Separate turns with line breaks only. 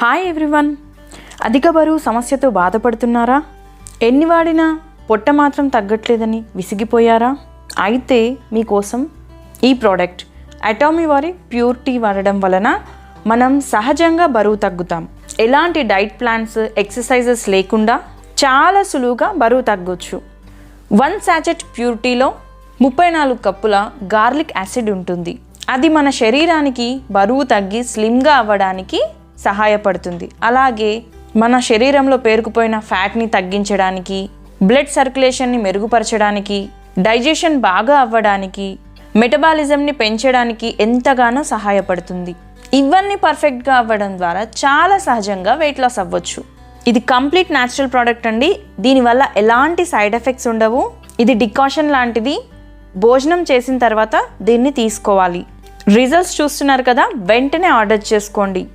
Hi everyone అధిక బరువు సమస్యతో బాధపడుతున్నారా? ఎన్ని వాడినా పొట్ట మాత్రం తగ్గట్లేదని విసిగిపోయారా? అయితే మీకోసం ఈ ప్రోడక్ట్ అటామీ వారి ప్యూర్ టీ వాడడం వలన మనం సహజంగా బరువు తగ్గుతాం. ఎలాంటి డైట్ ప్లాన్స్ ఎక్సర్సైజెస్ లేకుండా చాలా సులువుగా బరువు తగ్గొచ్చు. వన్ శాచెట్ ప్యూరిటీలో ముప్పై నాలుగు కప్పుల గార్లిక్ యాసిడ్ ఉంటుంది. అది మన శరీరానికి బరువు తగ్గి స్లిమ్గా అవ్వడానికి సహాయపడుతుంది. అలాగే మన శరీరంలో పేరుకుపోయిన ఫ్యాట్ని తగ్గించడానికి బ్లడ్ సర్క్యులేషన్ని మెరుగుపరచడానికి డైజెషన్ బాగా అవ్వడానికి మెటబాలిజంని పెంచడానికి ఎంతగానో సహాయపడుతుంది. ఇవన్నీ పర్ఫెక్ట్గా అవ్వడం ద్వారా చాలా సహజంగా వెయిట్ లాస్ అవ్వచ్చు. ఇది కంప్లీట్ న్యాచురల్ ప్రోడక్ట్ అండి. దీనివల్ల ఎలాంటి సైడ్ ఎఫెక్ట్స్ ఉండవు. ఇది డికాషన్ లాంటిది. భోజనం చేసిన తర్వాత దీన్ని తీసుకోవాలి. రిజల్ట్స్ చూస్తున్నారు కదా? వెంటనే ఆర్డర్ చేసుకోండి.